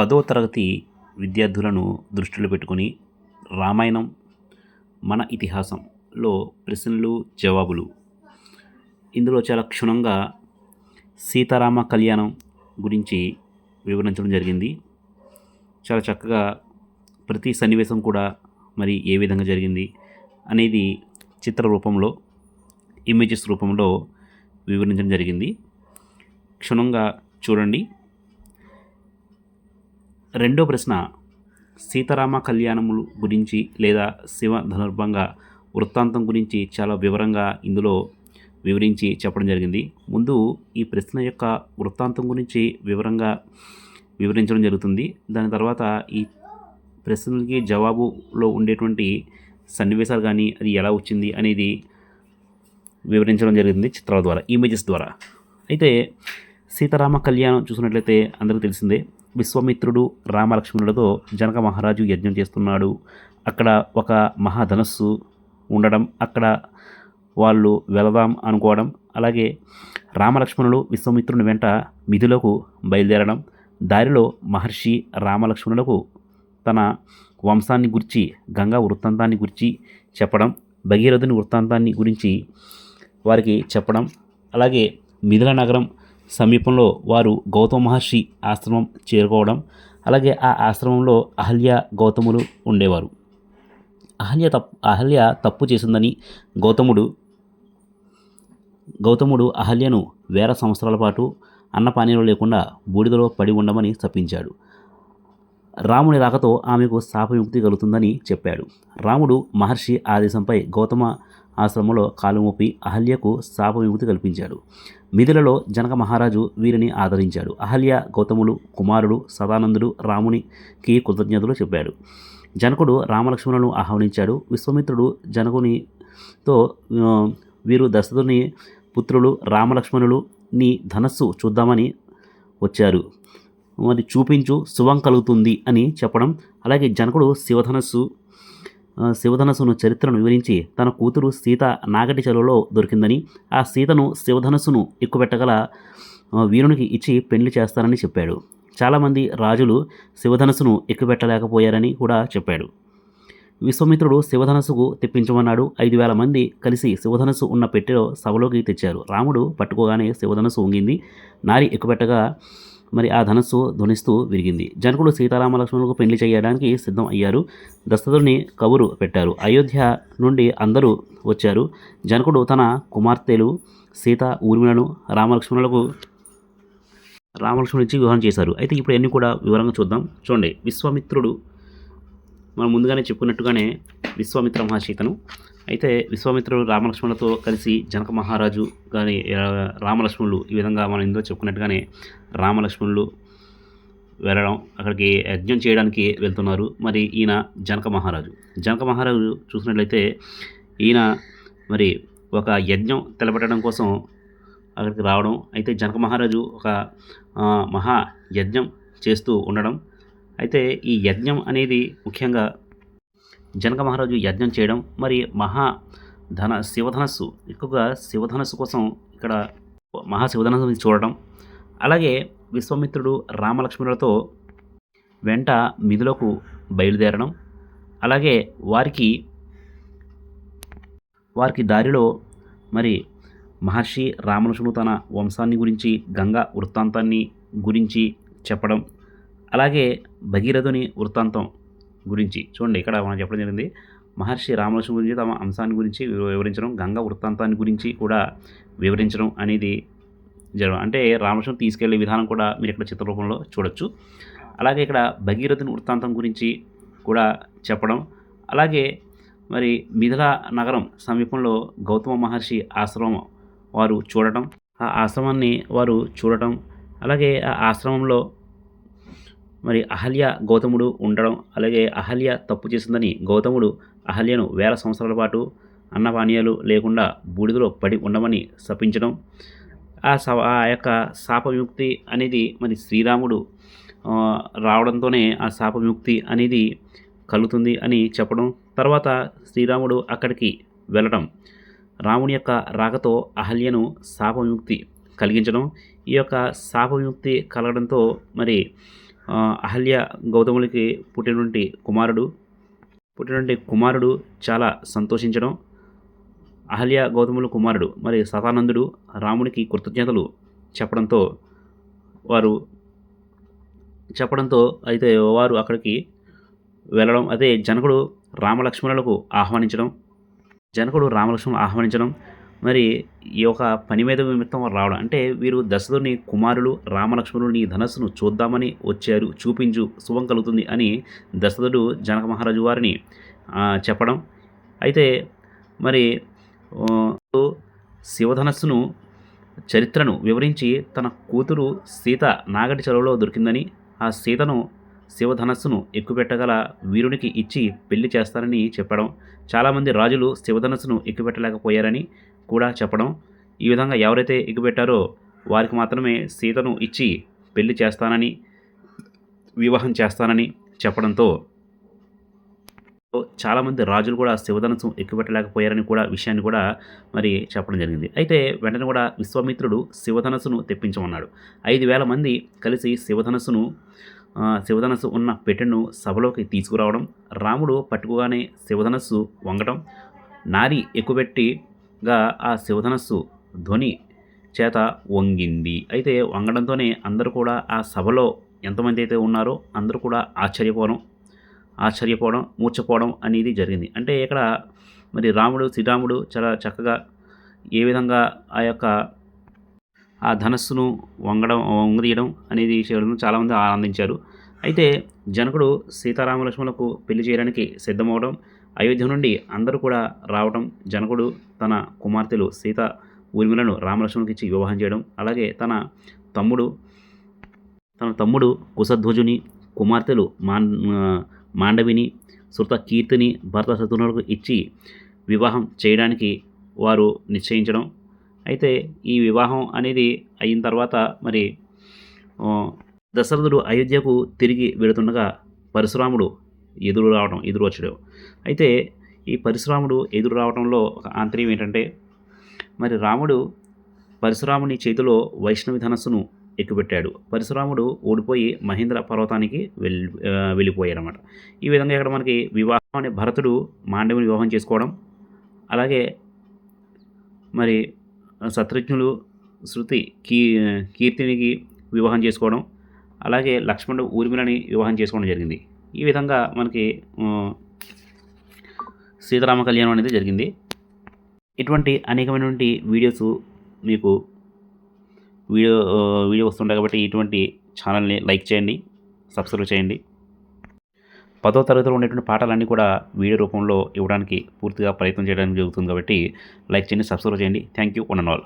పదో తరగతి విద్యార్థులను దృష్టిలో పెట్టుకొని రామాయణం మన ఇతిహాసంలో ప్రశ్నలు జవాబులు. ఇందులో చాలా క్షుణ్ణంగా సీతారామ కళ్యాణం గురించి వివరించడం జరిగింది. చాలా చక్కగా ప్రతి సన్నివేశం కూడా మరి ఏ విధంగా జరిగింది అనేది చిత్ర రూపంలో ఇమేజెస్ రూపంలో వివరించడం జరిగింది. క్షుణ్ణంగా చూడండి. రెండో ప్రశ్న సీతారామ కళ్యాణములు గురించి లేదా శివ ధనుర్భంగ వృత్తాంతం గురించి చాలా వివరంగా ఇందులో వివరించి చెప్పడం జరిగింది. ముందు ఈ ప్రశ్న యొక్క వృత్తాంతం గురించి వివరంగా వివరించడం జరుగుతుంది. దాని తర్వాత ఈ ప్రశ్నలకి జవాబులో ఉండేటువంటి సన్నివేశాలు కానీ అది ఎలా వచ్చింది అనేది వివరించడం జరిగింది చిత్రాల ద్వారా ఇమేజెస్ ద్వారా. అయితే సీతారామ కళ్యాణం చూసినట్లయితే అందరికీ తెలిసిందే విశ్వామిత్రుడు రామలక్ష్మణులతో జనక మహారాజు యజ్ఞం చేస్తున్నాడు. అక్కడ ఒక మహాధనస్సు ఉండడం అక్కడ వాళ్ళు వెళదాం అనుకోవడం అలాగే రామలక్ష్మణులు విశ్వామిత్రుని వెంట మిథులకు బయలుదేరడం దారిలో మహర్షి రామలక్ష్మణులకు తన వంశాన్ని గురించి గంగా వృత్తాంతాన్ని గురించి చెప్పడం భగీరథుని వృత్తాంతాన్ని గురించి వారికి చెప్పడం అలాగే మిథుల నగరం సమీపంలో వారు గౌతమ మహర్షి ఆశ్రమం చేరుకోవడం అలాగే ఆ ఆశ్రమంలో అహల్య గౌతములు ఉండేవారు. అహల్య తప్పు అహల్య తప్పు చేసిందని గౌతముడు గౌతముడు అహల్యను వేల సంవత్సరాల పాటు అన్నపానీయాలు లేకుండా బూడిదలో పడి ఉండమని శపించాడు రాముని రాకతో ఆమెకు శాపవిముక్తి కలుగుతుందని చెప్పాడు. రాముడు మహర్షి ఆదేశంపై గౌతమ ఆశ్రమంలో శ్రమలో మోపి అహల్యకు శాప విముక్తి కల్పించాడు. మిథులలో జనక మహారాజు వీరిని ఆదరించాడు. అహల్య గౌతములు కుమారుడు సదానందుడు రామునికి కృతజ్ఞతలు చెప్పాడు. జనకుడు రామలక్ష్మణులను ఆహ్వానించాడు. విశ్వామిత్రుడు జనకునితో వీరు దశరథుని పుత్రులు రామలక్ష్మణులు నీ ధనస్సు చూద్దామని వచ్చారు. మరి చూపించు శుభం కలుగుతుంది అని చెప్పడం. అలాగే జనకుడు శివధనస్సు శివధనస్సును చరిత్రను వివరించి తన కూతురు సీత నాగటి చెరువులో దొరికిందని ఆ సీతను శివధనస్సును ఎక్కుపెట్టగల వీరునికి ఇచ్చి పెళ్ళి చేస్తానని చెప్పాడు. చాలామంది రాజులు శివధనస్సును ఎక్కుపెట్టలేకపోయారని కూడా చెప్పాడు. విశ్వమిత్రుడు శివధనస్సుకు తెప్పించమన్నాడు. ఐదు వేల మంది కలిసి శివధనస్సు ఉన్న పెట్టెలో సభలోకి తెచ్చారు. రాముడు పట్టుకోగానే శివధనస్సు ఉంగింది నారి ఎక్కుపెట్టగా మరి ఆ ధనస్సు ధ్వనిస్తూ విరిగింది. జనకుడు సీతారామ లక్ష్మణులకు పెళ్ళి చేయడానికి సిద్ధం అయ్యారు. దశరథుని కబురు పెట్టారు. అయోధ్య నుండి అందరూ వచ్చారు. జనకుడు తన కుమార్తెలు సీత ఊర్మిళను రామలక్ష్మణులకు రామలక్ష్మణుడు ఇచ్చి వివాహం చేశారు. అయితే ఇప్పుడు అన్నీ కూడా వివరంగా చూద్దాం. చూడండి. విశ్వామిత్రుడు మనం ముందుగానే చెప్పుకున్నట్టుగానే విశ్వామిత్ర మహాశీతను. అయితే విశ్వామిత్రుడు రామలక్ష్మణులతో కలిసి జనక మహారాజు కానీ రామలక్ష్మణులు ఈ విధంగా మనం ఇందులో చెప్పుకున్నట్టుగానే రామలక్ష్మణులు వెళ్ళడం అక్కడికి యజ్ఞం చేయడానికి వెళ్తున్నారు. మరి ఈయన జనక మహారాజు. జనక మహారాజు చూసినట్లయితే ఈయన మరి ఒక యజ్ఞం తెలపెట్టడం కోసం అక్కడికి రావడం అయితే జనక మహారాజు ఒక మహా యజ్ఞం చేస్తూ ఉండడం. అయితే ఈ యజ్ఞం అనేది ముఖ్యంగా జనక మహారాజు యజ్ఞం చేయడం మరి మహా ధన శివధనస్సు ఎక్కువగా శివధనస్సు కోసం ఇక్కడ మహా శివధనస్సు చూడడం అలాగే విశ్వామిత్రుడు రామలక్ష్మణులతో వెంట మిథులకు బయలుదేరడం. అలాగే వారికి వారికి దారిలో మరి మహర్షి రామలక్ష్మణుడు తన వంశాన్ని గురించి గంగా వృత్తాంతాన్ని గురించి చెప్పడం. అలాగే భగీరథుని వృత్తాంతం గురించి. చూడండి ఇక్కడ మనం చెప్పడం జరిగింది మహర్షి రామలక్ష్మి గురించి తమ అంశాన్ని గురించి వివరించడం గంగా వృత్తాంతాన్ని గురించి కూడా వివరించడం అనేది జరగడం అంటే రామలక్ష్మి తీసుకెళ్ళే విధానం కూడా మీరు ఇక్కడ చిత్రరూపంలో చూడొచ్చు. అలాగే ఇక్కడ భగీరథుని వృత్తాంతం గురించి కూడా చెప్పడం. అలాగే మరి మిథిల నగరం సమీపంలో గౌతమ మహర్షి ఆశ్రమం వారు చూడటం. ఆ ఆశ్రమాన్ని వారు చూడటం. అలాగే ఆ ఆశ్రమంలో మరి అహల్య గౌతముడు ఉండడం అలాగే అహల్య తప్పు చేసిందని గౌతముడు అహల్యను వేల సంవత్సరాల పాటు అన్నపానీయాలు లేకుండా బూడిదలో పడి ఉండమని శపించడం. ఆ స ఆ యొక్క శాప విముక్తి అనేది మరి శ్రీరాముడు రావడంతోనే ఆ శాప విముక్తి అనేది కలుగుతుంది అని చెప్పడం. తర్వాత శ్రీరాముడు అక్కడికి వెళ్ళడం. రాముని యొక్క రాకతో అహల్యను శాప విముక్తి కలిగించడం. ఈ యొక్క శాప విముక్తి కలగడంతో మరి అహల్య గౌతములకి పుట్టినటువంటి కుమారుడు. పుట్టినటువంటి కుమారుడు చాలా సంతోషించడం. అహల్య గౌతముల కుమారుడు మరి సతానందుడు రామునికి కృతజ్ఞతలు చెప్పడంతో వారు చెప్పడంతో అయితే వారు అక్కడికి వెళ్ళడం. అదే జనకుడు రామలక్ష్మణులకు ఆహ్వానించడం. జనకుడు రామలక్ష్మణులు ఆహ్వానించడం. మరి ఈ యొక్క పని మీద నిమిత్తం రావడం. అంటే వీరు దశరథుని కుమారులు రామలక్ష్మణులు నీ ధనస్సును చూద్దామని వచ్చారు చూపించు శుభం కలుగుతుంది అని దశరథుడు జనక మహారాజు వారిని చెప్పడం. అయితే మరి శివధనస్సును చరిత్రను వివరించి తన కూతురు సీత నాగటి చెరువులో దొరికిందని ఆ సీతను శివధనస్సును ఎక్కుపెట్టగల వీరునికి ఇచ్చి పెళ్ళి చేస్తారని చెప్పడం. చాలామంది రాజులు శివధనస్సును ఎక్కుపెట్టలేకపోయారని కూడా చెప్పడం. ఈ విధంగా ఎవరైతే ఎక్కుపెట్టారో వారికి మాత్రమే సీతను ఇచ్చి పెళ్ళి చేస్తానని వివాహం చేస్తానని చెప్పడంతో చాలామంది రాజులు కూడా శివధనస్సు ఎక్కుపెట్టలేకపోయారని కూడా విషయాన్ని కూడా మరి చెప్పడం జరిగింది. అయితే వెంటనే కూడా విశ్వామిత్రుడు శివధనస్సును తెప్పించమన్నాడు. ఐదు వేల మంది కలిసి శివధనస్సును శివధనస్సు ఉన్న పెట్టెను సభలోకి తీసుకురావడం రాముడు పట్టుకోగానే శివధనస్సు వంగటం నారి ఎక్కుపెట్టిగా ఆ శివధనస్సు ధ్వని చేత వంగింది. అయితే వంగడంతోనే అందరూ కూడా ఆ సభలో ఎంతమంది అయితే ఉన్నారో అందరూ కూడా ఆశ్చర్యపోవడం ఆశ్చర్యపోవడం మూర్చపోవడం అనేది జరిగింది. అంటే ఇక్కడ మరి రాముడు శ్రీరాముడు చాలా చక్కగా ఏ విధంగా ఆ యొక్క ఆ ధనస్సును వంగడం వంగదీయడం అనేది చేయడం చాలామంది ఆనందించారు. అయితే జనకుడు సీతారామ లక్ష్మణులకు పెళ్ళి చేయడానికి సిద్ధమవడం అయోధ్య నుండి అందరూ కూడా రావడం జనకుడు తన కుమార్తెలు సీత ఊర్మిలను రామలక్ష్మణునికి ఇచ్చి వివాహం చేయడం అలాగే తన తమ్ముడు తన తమ్ముడు కుశధ్వజుని కుమార్తెలు మాన్ మాండవిని శృత కీర్తిని భర్త శత్రువులకు ఇచ్చి వివాహం చేయడానికి వారు నిశ్చయించడం అయితే ఈ వివాహం అనేది అయిన తర్వాత మరి దశరథుడు అయోధ్యకు తిరిగి వెళుతుండగా పరశురాముడు ఎదురు రావడం ఎదురు వచ్చడం. అయితే ఈ పరశురాముడు ఎదురు రావడంలో ఒక ఆంతర్యం ఏంటంటే మరి రాముడు పరశురాముని చేతిలో వైష్ణవి ధనస్సును ఎక్కుపెట్టాడు. పరశురాముడు ఓడిపోయి మహేంద్ర పర్వతానికి వెళ్ళి వెళ్ళిపోయాడు వెళ్ళిపోయాడనమాట ఈ విధంగా ఇక్కడ మనకి వివాహం అనే భరతుడు మాండవిని వివాహం చేసుకోవడం అలాగే మరి శత్రుఘ్నులు శృతి కీ కీర్తినికి వివాహం చేసుకోవడం అలాగే లక్ష్మణుడు ఊర్మిళని వివాహం చేసుకోవడం జరిగింది. ఈ విధంగా మనకి సీతారామ కళ్యాణం అనేది జరిగింది. ఇటువంటి అనేకమైనటువంటి వీడియోస్ మీకు వీడియో వీడియో వస్తుంటాయి కాబట్టి ఇటువంటి ఛానల్ని లైక్ చేయండి సబ్స్క్రైబ్ చేయండి. పదో తరగతిలో ఉండేటువంటి పాఠాలన్నీ కూడా వీడియో రూపంలో ఇవ్వడానికి పూర్తిగా ప్రయత్నం చేయడానికి జరుగుతుంది కాబట్టి లైక్ చేయండి సబ్స్క్రైబ్ చేయండి. Thank you one and all